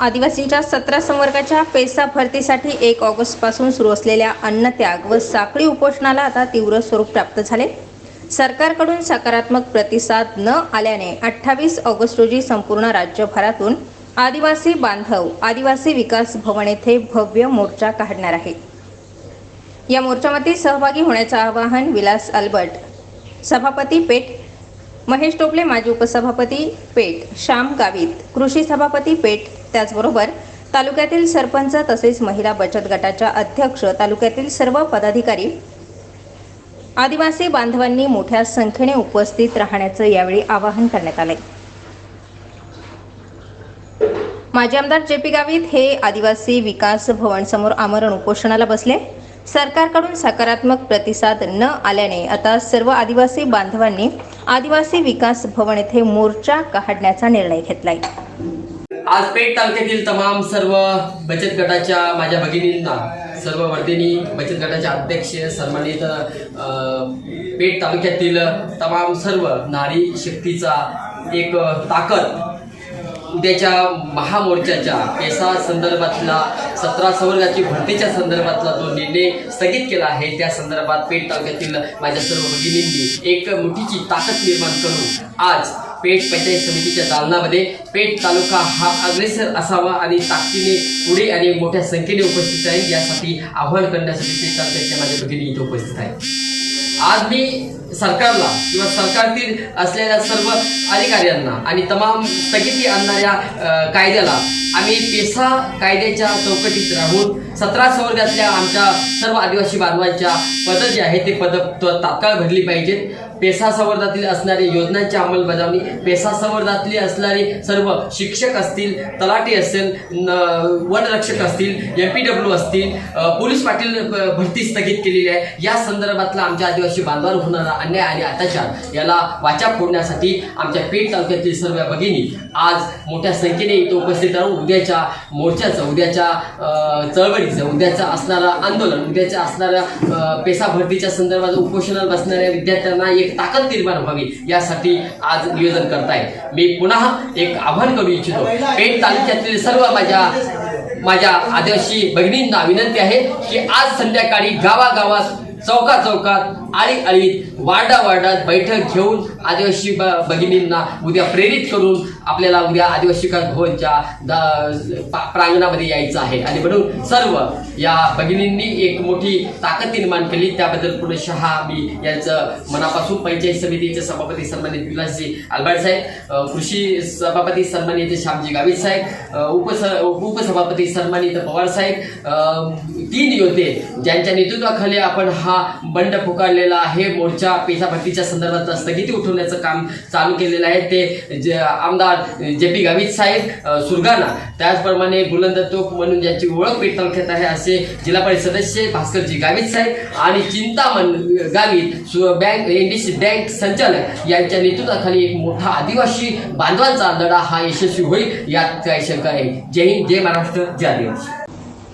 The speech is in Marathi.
आदिवासींच्या सतरा संवर्गाच्या पेसा भरतीसाठी एक ऑगस्टपासून सुरू असलेल्या अन्नत्याग व साखळी उपोषणाला आता तीव्र स्वरूप प्राप्त झाले. सरकारकडून सकारात्मक प्रतिसाद न आल्याने अठ्ठावीस ऑगस्ट रोजी संपूर्ण राज्यभरातून आदिवासी बांधव आदिवासी विकास भवन येथे भव्य मोर्चा काढणार आहे या मोर्चामध्ये सहभागी होण्याचं आवाहन विलास अल्बर्ट सभापती पेठ महेश टोपले माजी उपसभापती पेठ श्याम गावित कृषी सभापती पेठ त्याचबरोबर तालुक्यातील सरपंच तसेच महिला बचत गटाच्या अध्यक्ष तालुक्यातील सर्व पदाधिकारी आदिवासी बांधवांनी मोठ्या संख्येने उपस्थित राहण्याचं यावेळी आवाहन करण्यात आलंय माजी आमदार जे पी गावित हे आदिवासी विकास भवन समोर आमरण उपोषणाला बसले. सरकारकडून सकारात्मक प्रतिसाद न आल्याने आता सर्व आदिवासी बांधवांनी आदिवासी विकास भवन येथे मोर्चा काढण्याचा निर्णय घेतलाय. आज पेठ तालुक्यातील तमाम सर्व बचत गटाच्या माझ्या भगिनींना सर्व वर्धिनी बचत गटाचे अध्यक्ष सन्मानित पेठ तालुक्यातील तमाम सर्व नारी शक्तीचा एक ताकद उद्याच्या महामोर्चाच्या केसा संदर्भातला सतरा संवर्गाची भरतीच्या संदर्भातला जो निर्णय स्थगित केला आहे त्या संदर्भात पेठ तालुक्यातील माझ्या सर्व भगिनींनी एक मोठीची ताकद निर्माण करून आज पेठ पंचायत समितीच्या दालनामध्ये पेठ तालुका हा अग्रेसर असावा आणि ताकदीने पुढे आणि मोठ्या संख्येने उपस्थित राहील यासाठी आव्हान करण्यासाठी पेठ तालुक्याच्या माझ्या भगिनी इथे उपस्थित आहे आज मी सरकारला किंवा सरकारतील असलेल्या सर्व अधिकाऱ्यांना आणि तमाम स्थगिती आणणाऱ्या कायद्याला आम्ही पेसा कायद्याच्या चौकटीत राहून सतरा संवर्गातल्या आमच्या सर्व आदिवासी बांधवांच्या पदं जे आहे ते पद तात्काळ भरली पाहिजेत. पेसा संवर्गातील असणारी योजनांची अंमलबजावणी पेसा संवर्गातली असणारी सर्व शिक्षक असतील तलाठी असेल वनरक्षक असतील एम पी डब्ल्यू असतील पोलीस पाटील भरती स्थगित केलेली आहे. या संदर्भातला आमच्या आदिवासी बांधवांवर होणारा अन्याय आणि अत्याचार याला वाचा फोडण्यासाठी आमच्या पेठ तालुक्यातील सर्व भगिनी आज मोठ्या संख्येने इथं उपस्थित राहून उद्याच्या मोर्चाचं उद्याच्या चळवळीचं उद्याचं असणारं आंदोलन उद्याच्या असणाऱ्या पेसा भरतीच्या संदर्भात उपोषणात बसणाऱ्या विद्यार्थ्यांना एक ताकद निर्माण व्हावी यासाठी आज नियोजन करताय. मी पुन्हा एक आव्हान करू इच्छितो. पेठ तालुक्यातील सर्व माझ्या माझ्या आदिवासी भगिनींना विनंती आहे की आज संध्याकाळी गावागावात चौका चौकात आळी आळीत वार्डा वार्डात बैठक घेऊन आदिवासी ब- भगिनींना उद्या प्रेरित करून आपल्याला उद्या आदिवासी भवनच्या प्रांगणामध्ये यायचं आहे. आणि म्हणून सर्व या भगिनींनी एक मोठी ताकद निर्माण केली. त्याबद्दल पुनशहा मी यांचं मनापासून पंचायत समितीचे सभापती सन्मानित विलासजी आलबाड साहेब कृषी सभापती सन्मानित श्यामजी गावित साहेब उपस उपसभापती सन्मानित पवार साहेब तीन योते ज्यांच्या नेतृत्वाखाली आपण हा हा बंड पुकारलेला आहे. मोर्चा पेसा संदर्भात स्थगिती उठवण्याचं काम चालू केलेलं आहे. ते जे आमदार जे पी गावित साहेब अ, सुरगाणा त्याचप्रमाणे बुलंद तोप म्हणून ज्यांची ओळख पेठ तालुक्यात आहे असे जिल्हा परिषद सदस्य भास्करजी गावित साहेब आणि Chintaman Gavit bank NDC bank संचालक यांच्या नेतृत्वाखाली एक मोठा आदिवासी बांधवांचा लढा हा यशस्वी होईल यात काही शंका आहे जय हिंद जय महाराष्ट्र जय आदिवासी.